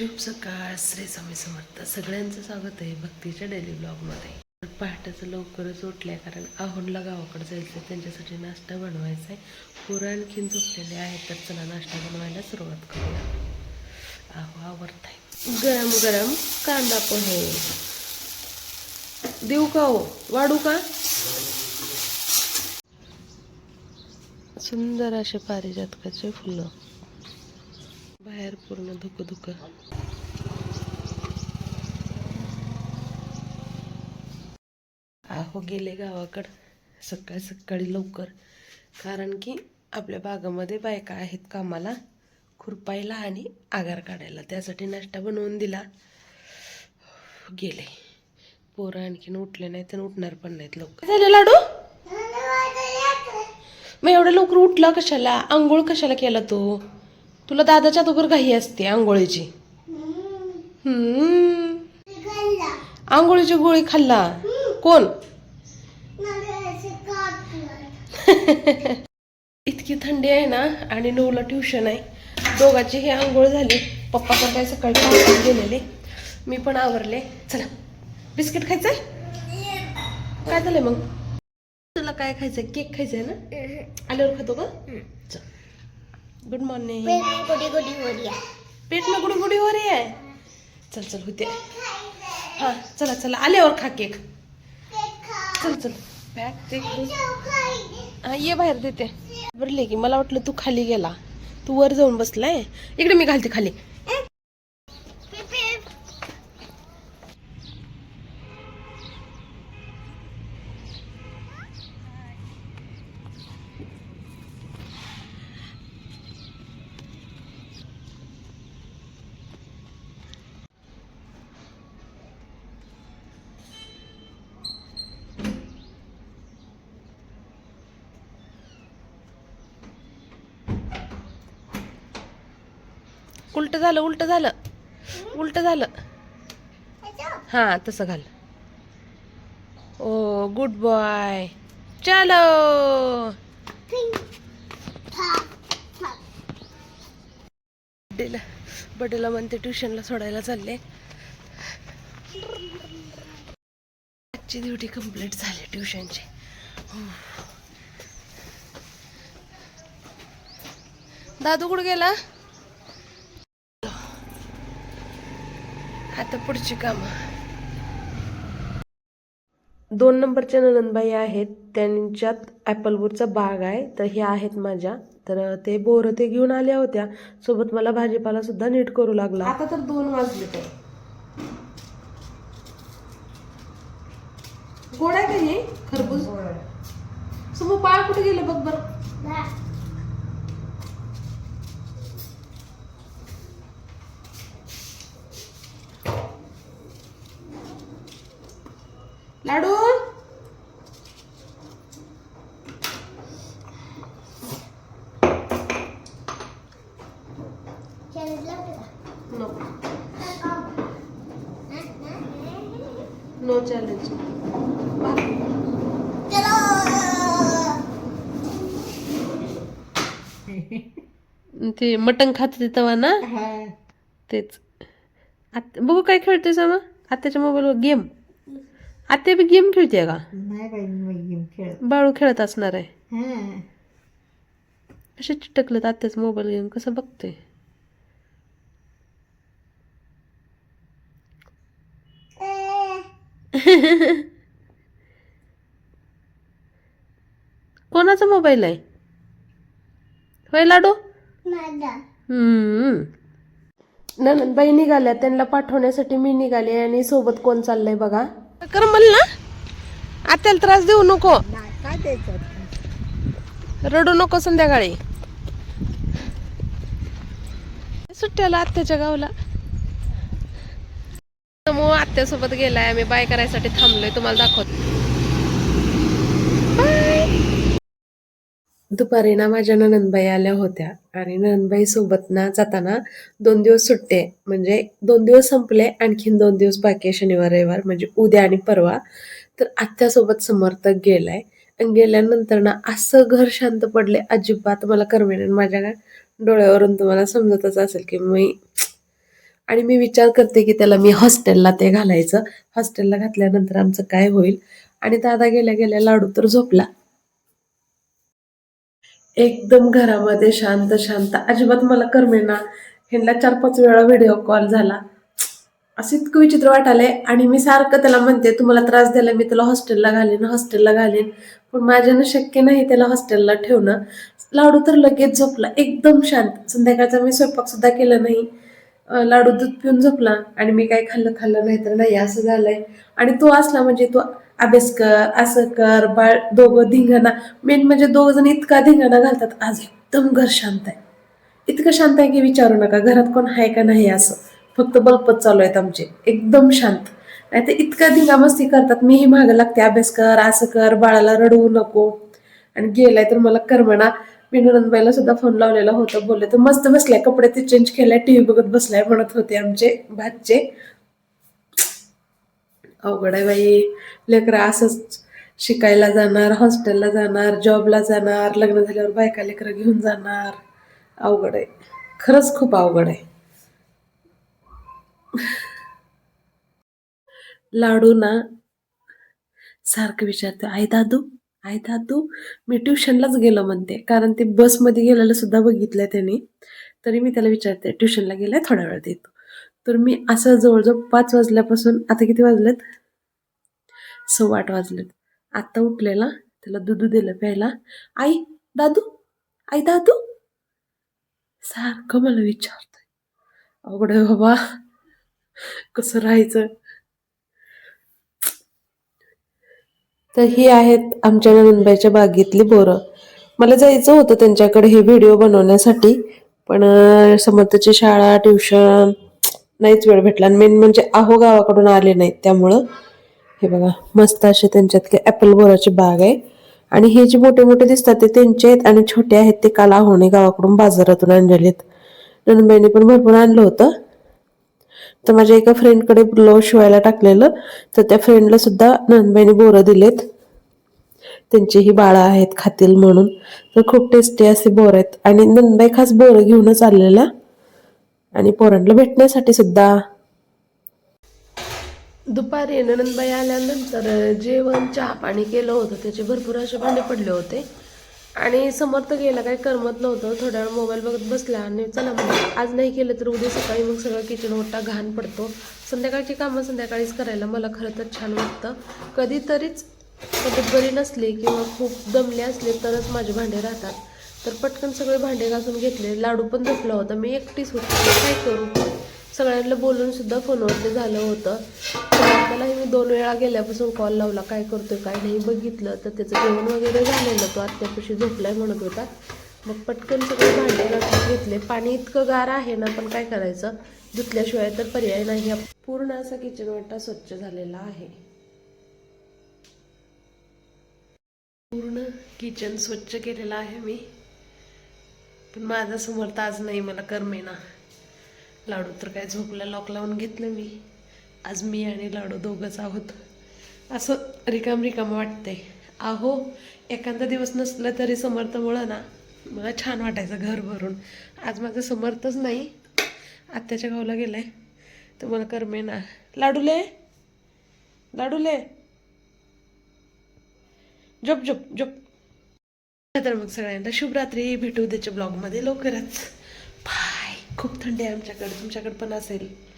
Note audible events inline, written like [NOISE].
शुभ सकाळ श्री स्वामी समर्थ. सगळ्यांचं स्वागत आहे भक्तीच्या डेली ब्लॉगमध्ये पहाटेचं लवकरच उठल्या कारण आहोनला गावाकडे जायचं त्यांच्यासाठी नाश्ता बनवायचा आहे पोरं आणखीन झोपलेले आहेत तर चला नाश्ता बनवायला सुरुवात करूया. आहो आवडत आहे गरम गरम कांदा पोहे देऊ का हो? वाढू का? सुंदर असे पारिजातकाचे फुलं. टायर पूर्ण धुकं धुकं आहो गेले गावाकडं. सकाळी सकाळी लवकर. कारण की आपल्या बागामध्ये बायका आहेत कामाला. खुरपायला आणि आगार काढायला. त्यासाठी नाश्ता बनवून दिला. गेले. पोरं आणखीन उठले नाहीत आणि उठणार पण नाहीत लवकर. झाले लाडू? मग एवढं लवकर उठला कशाला? आंघोळ कशाला केला तू? तुला दादाच्या अगोदर घाई असते आंघोळीची. आंघोळीची गोळी खाल्ला? कोण? [LAUGHS] इतकी थंडी आहे ना आणि नऊला ट्युशन आहे. दोघांची ही आंघोळ झाली. पप्पा पण काय सकाळी कामाला गेलेले. मी पण आवरले. चला बिस्किट खायचंय? काय झालंय मग? तुला काय खायचंय? केक खायचंय ना? आल्यावर खातो का? चल. गुड मॉर्निंग पेट ना गुडी गुडी वर आहे चल चल होते हा। चला चला आल्यावर खा केक। चल चल बॅग ते हा ये बाहेर देते बरले की मला वाटलं तू खाली गेला. तू वर जाऊन बसलाय. इकडे मी घालते खाली. उलट झालं उलट झालं. उलट झालं. हा तसं घाल. ओ गुड बॉय चलो. बड्डेला बड्डेला म्हणते ट्युशनला सोडायला चालले. आजची ड्युटी कंप्लीट झाली ट्युशनची. दादू कुठं गेला? आता पुढची कामं. दोन नंबरच्या ननंदबाई आहेत त्यांच्यात ॲपलवूडचा बाग आहे तर ह्या आहेत माझ्या. तर ते बोर ते घेऊन आल्या होत्या. सोबत मला भाजीपाला सुद्धा नीट करू लागला. आता तर दोन वाजले तर. गोड आहे का हे? खरबूज. समोर बाळ कुठे गेलं बघ बर लाडू नको [LAUGHS] ते मटण खात होते तेव्हा ना? तेच. आत बघू काय खेळते सामा? आत्याच्या मोबाईलवर गेम आत्या बी गेम खेळते का? बाळू खेळत असणार आहे. हां. कसे चिटकलं आत्याचं मोबाईल गेम कसं बघते मोबाईल आहे? होय लाडू? ननंदबाई निघाल्या त्यांना पाठवण्यासाठी मी निघाले आणि सोबत कोण चाललंय बघा? कर मला ना. आत्याला त्रास देऊ नको. रडू नको संध्याकाळी. सुट्ट्याला आत्याच्या गावला. मग आत्यासोबत गेलाय. आम्ही बाय करायसाठी थांबलोय. तुम्हाला दाखवत. दुपारी ना माझ्या ननंदबाई आल्या होत्या. आणि ननंदबाई सोबत ना जाताना दोन दिवस सुट्टे म्हणजे दोन दिवस संपले आणखीन दोन दिवस बाकी आहे शनिवार रविवार म्हणजे उद्या आणि परवा. तर आत्यासोबत समर्थक गेलाय. आणि गेल्यानंतर ना असं घर शांत पडले अजिबात मला करमेन माझ्या डोळ्यावरून तुम्हाला समजतच असेल की मी आणि मी विचार करते की त्याला मी हॉस्टेलला ते घालायचं. हॉस्टेलला घातल्यानंतर आमचं काय होईल? आणि दादा गेल्या गेल्या लाडू तर झोपला. एकदम घरामध्ये शांत शांत. अजिबात मला करमेना ह्यांना चार पाच वेळा व्हिडिओ कॉल झाला. असं इतकं विचित्र वाटालंय. आणि मी सारखं त्याला म्हणते तुम्हाला त्रास द्यायला मी त्याला हॉस्टेलला घालीन हॉस्टेलला घालीन. पण माझ्यानं शक्य नाही त्याला हॉस्टेलला ठेवणं. लाडू तर लगेच झोपला. एकदम शांत. संध्याकाळचा मी स्वयंपाक सुद्धा केला नाही. लाडू दूध पिऊन झोपला. आणि मी काय खाल्लं खाल्लं नाही तर नाही असं झालंय. आणि तो असला म्हणजे तो अभ्यास कर असं कर बाळ दोघं धिंगाणा. मेन म्हणजे दोघं जण इतका धिंगाणा घालतात. आज एकदम घर शांत आहे. इतकं शांत आहे की विचारू नका घरात कोण आहे का नाही असं. फक्त बल्बच चालू आहेत आमचे. एकदम शांत. नाही तर इतका धिंगामस्ती करतात. मीही मागं लागते अभ्यास कर असं कर बाळाला रडवू नको. आणि गेलाय तर मला करमणा मी नंदबाईला सुद्धा फोन लावलेला होता. बोलले तर मस्त बसलाय कपडे ते चेंज केलाय टीव्ही बघत बसलाय म्हणत होते आमचे भातचे. अवघड आहे बाई. लेकरं असंच शिकायला जाणार हॉस्टेलला जाणार जॉबला जाणार लग्न झाल्यावर बायका लेकरं घेऊन जाणार. अवघड आहे. खरंच खूप अवघड आहे. लाडू ना सारखं विचारते आई दादू आई दादू मी ट्युशनलाच गेलो म्हणते. कारण ते बसमध्ये गेलेलं सुद्धा बघितलंय त्याने. तरी मी त्याला विचारते ट्युशनला गेलाय? थोड्या वेळात देतो. तर मी असं जवळजवळ पाच वाजल्यापासून आता किती वाजलेत? सव्वा आठ वाजलेत. आत्ता उठलेला त्याला दूध दिलं प्यायला. आई दादू आई दादू. सारखं मला विचारतोय. अवघड बाबा. कसं राहायचं? तर ही आहेत आमच्या नंदबाईच्या बागेतली बोरं. मला जायचं होतं त्यांच्याकडे हे व्हिडिओ बनवण्यासाठी पण अं, समर्थची शाळा ट्युशन नाहीच वेळ भेटला. मेन म्हणजे आहो गावाकडून आले नाहीत. त्यामुळं हे बघा मस्त असे त्यांच्यातले ॲपल बोराची बाग आहे. आणि हे जे मोठे मोठे दिसतात ते त्यांचे आहेत आणि छोटे आहेत ते काल आहोने गावाकडून बाजारातून आणलेले आहेत. नंदबाईने पण भरपूर आणलं होतं. तर माझ्या एका फ्रेंडकडे ब्लाऊज शिवायला टाकलेलं. तर त्या फ्रेंडला सुद्धा नंदबाईने बोरं दिलेत. त्यांचीही बाळं आहेत खातील म्हणून. तर खूप टेस्टी असे बोर आहेत. आणि नंदबाई खास बोरं घेऊनच आलेल्या. आणि पोरांना भेटण्यासाठी सुद्धा. दुपारी ननंदबाई आल्यानंतर जेवण चहा पाणी केलं होतं. त्याचे भरपूर असे भांडे पडले होते. आणि समर्थ गेला काही करमत नव्हतं. थोड्या वेळ मोबाईल बघत बसला आणि चला मग आज नाही केलं तर उद्या सकाळी मग सगळं किचन ओटा घाण पडतो. संध्याकाळची कामं संध्याकाळीच करायला मला खरं तर छान वाटतं. कधीतरीच तब्येत बरी नसली किंवा खूप दमले असले तरच माझे भांडे राहतात. तर पटकन सगळे भांडे घासून घेतले. लाडू पण दसला होता. मी एकटीच होती. काय करू? सगळ्यांना बोलून सुद्धा फोनवरती झालं होतं. त्यालाही मी दोन वेळा गेल्यापासून कॉल लावला. काय करतोय काय नाही बघितलं. तर त्याचं जेवण वगैरे झालेलं. तो आत्यापाशी झोपलाय म्हणत होता. मग पटकन सगळे भांडे घासून घेतले. पाणी इतकं गार आहे ना पण काय करायचं? धुतल्याशिवाय तर पर्याय नाही. पूर्ण असा किचन वाटा स्वच्छ झालेला आहे. पूर्ण किचन स्वच्छ केलेलं आहे मी. पण माझा समर्थ आज नाही मला करमेना लाडू तर काय झोपला लॉक लावून घेतलं मी. आज मी आणि लाडू दोघंच आहोत. असं रिकाम रिकाम वाटतंय. आहो एखादा दिवस नसलं तरी समर्थमुळं ना मला छान वाटायचं घर भरून. आज माझं समर्थच नाही. आत्याच्या गावाला गेलाय. तर मला करमेना लाडूले लाडूले झोप झोप झोप. तर मग सगळ्यांना शुभरात्री. भेटू त्याच्या ब्लॉगमध्ये लवकरच. बाय खूप थंडी आहे आमच्याकडे. तुमच्याकडे पण असेल.